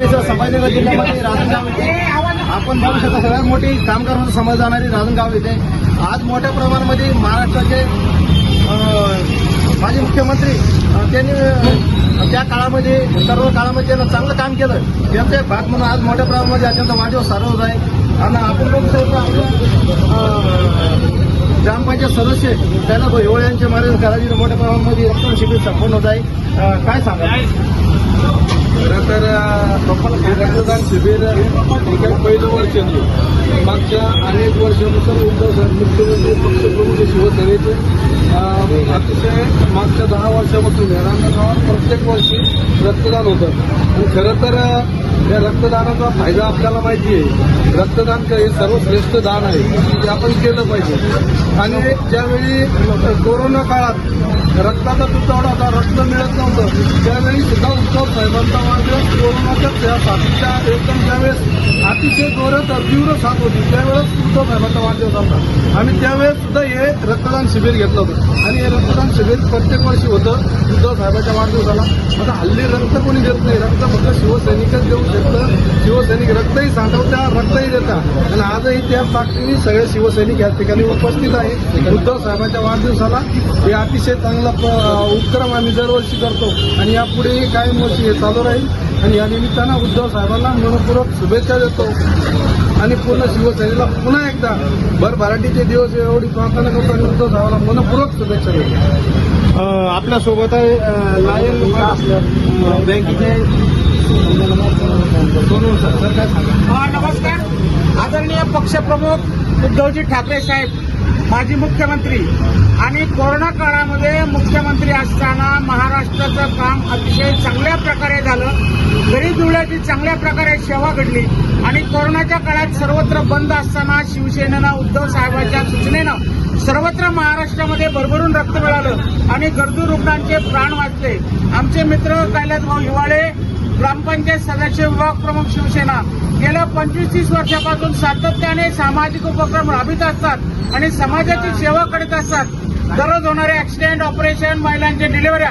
संभाजीनगर जिल्ह्यामध्ये राजनगाव येथे आपण बघू शकता सगळ्यात मोठी कामगार म्हणून समज जाणारी राजनगाव येथे. आज मोठ्या प्रमाणामध्ये महाराष्ट्राचे माजी मुख्यमंत्री त्यांनी त्या काळामध्ये सर्व काळामध्ये त्यांना चांगलं काम केलं. त्यांचा एक भाग म्हणून आज मोठ्या प्रमाणामध्ये त्यांचा वाढदिवस सारवत आहे. आणि आपण बघू शकतो आपल्या ग्रामपंचायत सदस्य त्यांना हिवळे यांच्या मार्गदर्शनाखाली मोठ्या प्रमाणामध्ये रक्तदान शिबिर संपन्न होत आहे. काय सांगा खरं तर रक्तदान शिबिर हे पहिलं वर्ष नाही. मागच्या अनेक वर्षानुसार उद्धव साहेब मुख्यमंत्री पक्षप्रमुख शिवसेनेचे अतिशय मागच्या दहा वर्षापासून या प्रत्येक वर्षी रक्तदान होतं. आणि खरं तर या रक्तदानाचा फायदा आपल्याला माहिती आहे रक्तदान हे सर्वश्रेष्ठ दान आहे. ते आपण केलं पाहिजे. आणि ज्यावेळी कोरोना काळात रक्ताचा तुटवडा होता रक्त मिळत नव्हतं त्यावेळी सुद्धा उद्धव साहेबांचा वाढदिवस कोरोनाच्या त्या साथीच्या एकदम ज्यावेळेस अतिशय जोरात तीव्र साथ होती त्यावेळेस उद्धव साहेबांचा वाढदिवस होता आम्ही त्यावेळेस सुद्धा हे रक्तदान शिबिर घेतलं होतं. आणि हे रक्तदान शिबिर प्रत्येक वर्षी होतं. उद्धव साहेबांच्या वाढदिवसाला आता हल्ली रक्त कोणी देत नाही. रक्त फक्त शिवसैनिकच देऊ शकतं शिवसैनिक रक्तही साठवतात रक्तही देतात आणि आजही त्या ताकदीने सगळे शिवसैनिक या ठिकाणी उपस्थित आहे उद्धव साहेबांच्या वाढदिवसाला हे अतिशय चांगला प- उपक्रम आम्ही दरवर्षी करतो. आणि यापुढेही कायम वर्षी हे चालू राहील. आणि या निमित्तानं उद्धव साहेबांना मनपूर्वक शुभेच्छा देतो. आणि पूर्ण शिवसेनेला पुन्हा एकदा भरभराटीचे दिवस एवढी प्रार्थना करतो आणि उद्धव साहेबांना मनपूर्वक शुभेच्छा देतो. आपल्यासोबत आहे लायन बँकेचे नमस्कार. आदरणीय पक्षप्रमुख उद्धवजी ठाकरे साहेब माजी मुख्यमंत्री आणि कोरोना काळामध्ये मुख्यमंत्री असताना महाराष्ट्राचं काम अतिशय चांगल्या प्रकारे झालं. गरीब दुबळ्याची चांगल्या प्रकारे सेवा घडली आणि कोरोनाच्या काळात सर्वत्र बंद असताना शिवसेनेनं उद्धव साहेबांच्या सूचनेनं सर्वत्र महाराष्ट्रामध्ये भरभरून रक्त मिळालं आणि गरजू रुग्णांचे प्राण वाचले. आमचे मित्र कैलासभाऊ हिवाळे ग्रामपंचायत सदस्य विभाग प्रमुख शिवसेना. गेल्या पंचवीस तीस वर्षापासून सातत्याने सामाजिक उपक्रम राबवित असतात आणि समाजाची सेवा करत असतात. दररोज होणारे ऍक्सिडेंट ऑपरेशन महिलांच्या डिलिव्हऱ्या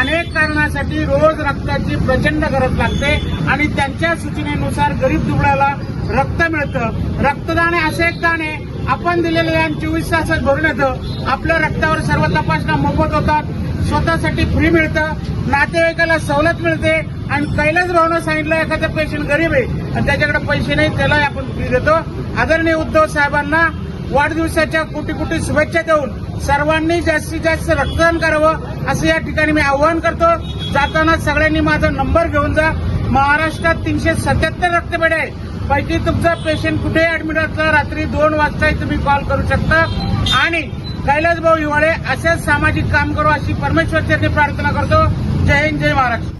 अनेक कारणासाठी रोज रक्ताची प्रचंड गरज लागते आणि त्यांच्या सूचनेनुसार गरीब दुबळ्याला रक्त मिळतं. रक्तदान हे असे एक दान आहे. आपण दिलेलं दान चोवीस तासात भरून येतं. आपल्या रक्तावर सर्व तपासण्या मोफत होतात. स्वतःसाठी फ्री मिळतं. नातेवाईकाला सवलत मिळते. आणि कैलास रावनं सांगितलं एखादा पेशंट गरीब आहे आणि त्याच्याकडे पैसे नाही त्यालाही आपण फ्री देतो. आदरणीय उद्धव साहेबांना वाढदिवसाच्या कुठे कुठे शुभेच्छा देऊन सर्वांनी जास्तीत जास्त रक्तदान करावं असं या ठिकाणी मी आवाहन करतो. जाताना सगळ्यांनी माझा नंबर घेऊन जा. महाराष्ट्रात तीनशे सत्याहत्तर रक्तपेढ्या आहे पैकी तुमचा पेशंट कुठे ऍडमिट असला रात्री दोन वाजताही तुम्ही कॉल करू शकता. आणि कैलास भाऊ हिवाळे असेच सामाजिक काम करू अशी परमेश्वर चरणी प्रार्थना करतो. जय हिंद जय महाराष्ट्र.